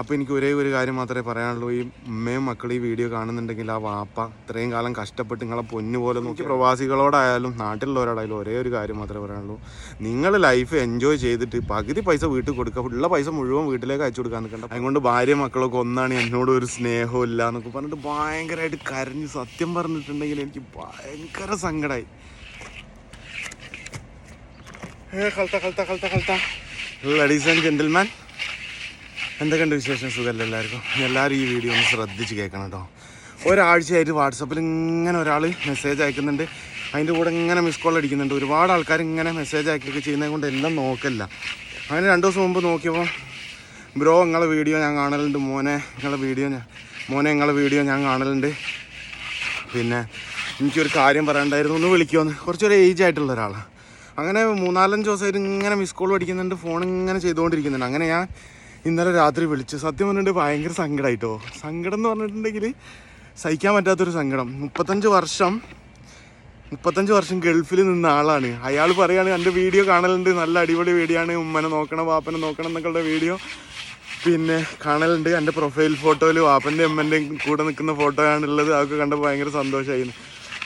അപ്പോൾ എനിക്ക് ഒരേ ഒരു കാര്യം മാത്രമേ പറയാനുള്ളൂ. ഈ ഉമ്മയും മക്കൾ ഈ വീഡിയോ കാണുന്നുണ്ടെങ്കിൽ ആ വാപ്പ ഇത്രയും കാലം കഷ്ടപ്പെട്ട് നിങ്ങളെ പൊന്നു പോലെ നോക്കി പ്രവാസികളോടായാലും നാട്ടിലുള്ളവരോടായാലും ഒരേ ഒരു കാര്യം മാത്രമേ പറയാനുള്ളൂ. നിങ്ങൾ ലൈഫ് എൻജോയ് ചെയ്തിട്ട് പകുതി പൈസ വീട്ടിൽ കൊടുക്കുക ഉള്ള പൈസ മുഴുവൻ വീട്ടിലേക്ക് അയച്ചു കൊടുക്കാൻ നിൽക്കണ്ട. അതുകൊണ്ട് ഭാര്യ മക്കളൊക്കെ ഒന്നാണ് എന്നോട് ഒരു സ്നേഹവും ഇല്ല എന്നൊക്കെ പറഞ്ഞിട്ട് ഭയങ്കരമായിട്ട് കരഞ്ഞ് സത്യം പറഞ്ഞിട്ടുണ്ടെങ്കിൽ എനിക്ക് ഭയങ്കര സങ്കടമായി കളത്ത കളത്ത കളത്ത കളത്ത. ലേഡീസ് ആൻഡ് ജെന്റിൽമാൻ എന്തൊക്കെയുണ്ട് വിശേഷം? സുഖമല്ല എല്ലാവർക്കും? എല്ലാവരും ഈ വീഡിയോ ഒന്ന് ശ്രദ്ധിച്ച് കേൾക്കണം കേട്ടോ. ഒരാഴ്ചയായിട്ട് വാട്സപ്പിൽ ഇങ്ങനെ ഒരാൾ മെസ്സേജ് അയക്കുന്നുണ്ട്. അതിന്റെ കൂടെ ഇങ്ങനെ മിസ് കോൾ അടിക്കുന്നുണ്ട്. ഒരുപാട് ആൾക്കാർ ഇങ്ങനെ മെസ്സേജ് അയക്കുകയൊക്കെ ചെയ്യുന്നത് കൊണ്ട് എല്ലാം നോക്കല്ല അങ്ങനെ രണ്ട് ദിവസം മുമ്പ് നോക്കിയപ്പോൾ ബ്രോ നിങ്ങളെ വീഡിയോ ഞാൻ കാണലുണ്ട്. മോനെ നിങ്ങളെ വീഡിയോ ഞാൻ മോനെ നിങ്ങളെ വീഡിയോ ഞാൻ കാണലുണ്ട്. പിന്നെ എനിക്കൊരു കാര്യം പറയണ്ടായിരുന്നു ഒന്ന് വിളിക്കുമെന്ന് കുറച്ചൊരു ഏജ് ആയിട്ടുള്ള ഒരാളാണ് അങ്ങനെ മൂന്നാലഞ്ച് ദിവസമായിട്ട് ഇങ്ങനെ മിസ് കോൾ അടിക്കുന്നുണ്ട്. ഫോൺ ഇങ്ങനെ ചെയ്തുകൊണ്ടിരിക്കുന്നുണ്ട്. അങ്ങനെ ഞാൻ ഇന്നലെ രാത്രി വിളിച്ചു. സത്യം പറഞ്ഞിട്ട് ഭയങ്കര സങ്കടമായിട്ടോ സങ്കടം എന്ന് പറഞ്ഞിട്ടുണ്ടെങ്കിൽ സഹിക്കാൻ പറ്റാത്തൊരു സങ്കടം. മുപ്പത്തഞ്ച് വർഷം മുപ്പത്തഞ്ച് വർഷം ഗൾഫിൽ നിന്ന ആളാണ്. അയാൾ പറയുകയാണ് എന്റെ വീഡിയോ കാണലുണ്ട്. നല്ല അടിപൊളി വീഡിയോ ആണ് ഉമ്മനെ നോക്കണം വാപ്പനെ നോക്കണം എന്നൊക്കെയുള്ള വീഡിയോ. പിന്നെ കാണലുണ്ട്. എന്റെ പ്രൊഫൈൽ ഫോട്ടോയിൽ വാപ്പന്റെ ഉമ്മന്റെയും കൂടെ നിൽക്കുന്ന ഫോട്ടോ ഉള്ളത്. അതൊക്കെ കണ്ടപ്പോൾ ഭയങ്കര സന്തോഷമായിരുന്നു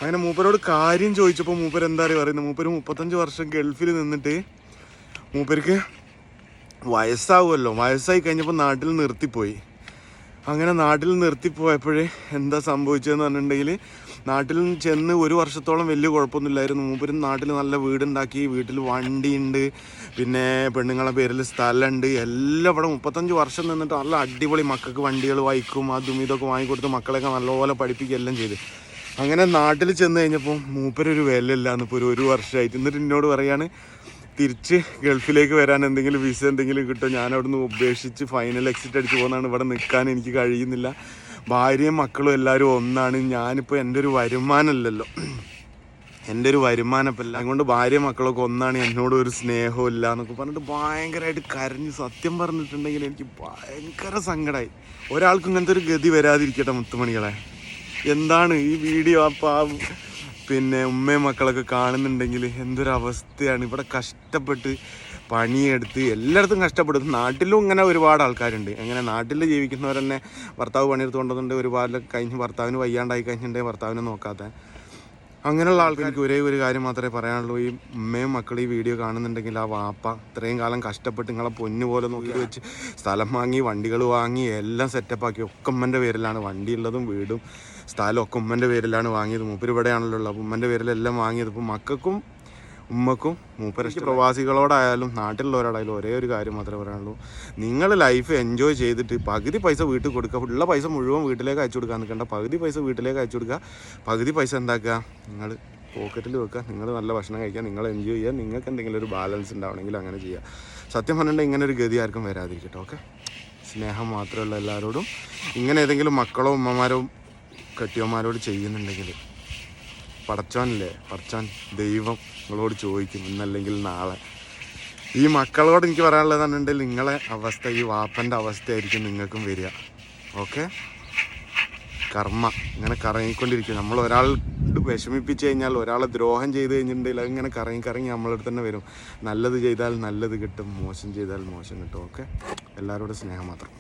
അങ്ങനെ മൂപ്പരോട് കാര്യം ചോദിച്ചപ്പോൾ മൂപ്പർ എന്താ പറയുന്നത് മൂപ്പർ മുപ്പത്തഞ്ച് വർഷം ഗൾഫിൽ നിന്നിട്ട് മൂപ്പർക്ക് വയസ്സാവുമല്ലോ. വയസ്സായി കഴിഞ്ഞപ്പോൾ നാട്ടിൽ നിർത്തിപ്പോയി. അങ്ങനെ നാട്ടിൽ നിർത്തിപ്പോയപ്പോഴേ എന്താ സംഭവിച്ചതെന്ന് പറഞ്ഞിട്ടുണ്ടെങ്കിൽ നാട്ടിൽ ചെന്ന് ഒരു വർഷത്തോളം വലിയ കുഴപ്പമൊന്നുമില്ലായിരുന്നു. മൂപ്പരും നാട്ടിൽ നല്ല വീടുണ്ടാക്കി വീട്ടിൽ വണ്ടിയുണ്ട് പിന്നെ പെണ്ണുങ്ങളെ പേരിൽ സ്ഥലമുണ്ട്. എല്ലാം ഇവിടെ മുപ്പത്തഞ്ച് വർഷം നിന്നിട്ട് നല്ല അടിപൊളി മക്കൾക്ക് വണ്ടികൾ വായിക്കും അതും ഇതൊക്കെ വാങ്ങിക്കൊടുത്ത് മക്കളെയൊക്കെ നല്ലപോലെ പഠിപ്പിക്കുകയെല്ലാം ചെയ്ത്. അങ്ങനെ നാട്ടിൽ ചെന്ന് കഴിഞ്ഞപ്പോൾ മൂപ്പരൊരു വിലയില്ല എന്നിപ്പോൾ ഒരു ഒരു വർഷമായിട്ട്. എന്നിട്ട് എന്നോട് പറയാണ് തിരിച്ച് ഗൾഫിലേക്ക് വരാൻ എന്തെങ്കിലും വിസ എന്തെങ്കിലും കിട്ടും ഞാൻ അവിടുന്ന് ഉപേക്ഷിച്ച് ഫൈനൽ എക്സിറ്റ് അടിച്ച് പോകുന്നതാണ് ഇവിടെ നിൽക്കാൻ എനിക്ക് കഴിയുന്നില്ല. ഭാര്യയും മക്കളും എല്ലാവരും ഒന്നാണ്. ഞാനിപ്പോൾ എന്റെ ഒരു വരുമാനമല്ലല്ലോ എന്റെ ഒരു വരുമാനപ്പല്ല. അതുകൊണ്ട് ഭാര്യ മക്കളൊക്കെ ഒന്നാണ്. എന്നോട് ഒരു സ്നേഹവും ഇല്ല എന്നൊക്കെ പറഞ്ഞിട്ട് ഭയങ്കരമായിട്ട് കരഞ്ഞ് സത്യം പറഞ്ഞിട്ടുണ്ടെങ്കിൽ എനിക്ക് ഭയങ്കര സങ്കടമായി ഒരാൾക്കും ഇങ്ങനത്തെ ഒരു ഗതി വരാതിരിക്കട്ടെ മുത്തുമണികളെ. എന്താണ് ഈ വീഡിയോ അപ്പം ആ പിന്നെ ഉമ്മയും മക്കളൊക്കെ കാണുന്നുണ്ടെങ്കിൽ എന്തൊരു അവസ്ഥയാണ് ഇവിടെ കഷ്ടപ്പെട്ട് പണിയെടുത്ത് എല്ലായിടത്തും കഷ്ടപ്പെടും. നാട്ടിലും ഇങ്ങനെ ഒരുപാട് ആൾക്കാരുണ്ട്. അങ്ങനെ നാട്ടിൽ ജീവിക്കുന്നവർ തന്നെ ഭർത്താവ് പണിയെടുത്ത് കൊണ്ടുവന്നിട്ടുണ്ട്. ഒരുപാട് കഴിഞ്ഞ് ഭർത്താവിന് വയ്യാണ്ടായി കഴിഞ്ഞിട്ടുണ്ടെങ്കിൽ ഭർത്താവിനെ നോക്കാത്ത. അങ്ങനെയുള്ള ആൾക്കാർക്ക് ഒരേ ഒരു കാര്യം മാത്രമേ പറയാനുള്ളൂ. ഈ ഉമ്മയും മക്കളും ഈ വീഡിയോ കാണുന്നുണ്ടെങ്കിൽ ആ വാപ്പ ഇത്രയും കാലം കഷ്ടപ്പെട്ട് നിങ്ങളെ പൊന്നു പോലെ നോക്കി വെച്ച് സ്ഥലം വാങ്ങി വണ്ടികൾ വാങ്ങി എല്ലാം സെറ്റപ്പാക്കി ഒക്കെ ഉമ്മന്റെ പേരിലാണ്. വണ്ടി ഉള്ളതും വീടും സ്ഥലം ഒക്കെ ഉമ്മന്റെ പേരിലാണ് വാങ്ങിയത്. മൂപ്പര് ഇവിടെയാണല്ലോ ഉള്ളത്. അപ്പോൾ ഉമ്മന്റെ പേരിലെല്ലാം വാങ്ങിയത്. ഇപ്പോൾ മക്കൾക്കും ഉമ്മക്കും മൂപ്പരക്ക് പ്രവാസികളോടായാലും നാട്ടിലുള്ളവരോടായാലും ഒരേ ഒരു കാര്യം മാത്രമേ പറയാനുള്ളൂ. നിങ്ങൾ ലൈഫ് എൻജോയ് ചെയ്തിട്ട് പകുതി പൈസ വീട്ടിൽ കൊടുക്കുക. ഉള്ള പൈസ മുഴുവൻ വീട്ടിലേക്ക് അയച്ചു കൊടുക്കാൻ നിൽക്കേണ്ട. പകുതി പൈസ വീട്ടിലേക്ക് അയച്ചു കൊടുക്കുക. പകുതി പൈസ എന്താക്കുക? നിങ്ങൾ പോക്കറ്റിൽ വെക്കുക. നിങ്ങൾ നല്ല ഭക്ഷണം കഴിക്കുക. നിങ്ങൾ എൻജോയ് ചെയ്യുക. നിങ്ങൾക്ക് എന്തെങ്കിലും ഒരു ബാലൻസ് ഉണ്ടാവണമെങ്കിൽ അങ്ങനെ ചെയ്യുക. സത്യം പറഞ്ഞിട്ടുണ്ടെങ്കിൽ ഇങ്ങനെ ഒരു ഗതി ആർക്കും വരാതിരിക്കട്ടെ ഓക്കെ സ്നേഹം മാത്രമുള്ള എല്ലാവരോടും. ഇങ്ങനെ ഏതെങ്കിലും മക്കളോ ഉമ്മമാരോ കെട്ടിയന്മാരോട് ചെയ്യുന്നുണ്ടെങ്കിൽ പടച്ചോനല്ലേ? പടച്ചോൻ ദൈവം നിങ്ങളോട് ചോദിക്കും ഇന്നല്ലെങ്കിൽ നാളെ. ഈ മക്കളോട് എനിക്ക് പറയാനുള്ളത് പറഞ്ഞിട്ടുണ്ടെങ്കിൽ നിങ്ങളെ അവസ്ഥ ഈ വാപ്പന്റെ അവസ്ഥയായിരിക്കും നിങ്ങൾക്കും വരിക. ഓക്കെ? കർമ്മ ഇങ്ങനെ കറങ്ങിക്കൊണ്ടിരിക്കും നമ്മൾ ഒരാൾ വിഷമിപ്പിച്ച് കഴിഞ്ഞാൽ ഒരാളെ ദ്രോഹം ചെയ്ത് കഴിഞ്ഞിട്ടുണ്ടെങ്കിൽ അതിങ്ങനെ കറങ്ങി കറങ്ങി നമ്മളടുത്ത് തന്നെ വരും. നല്ലത് ചെയ്താൽ നല്ലത് കിട്ടും മോശം ചെയ്താൽ മോശം കിട്ടും. ഓക്കെ? എല്ലാവരോടും സ്നേഹം മാത്രം.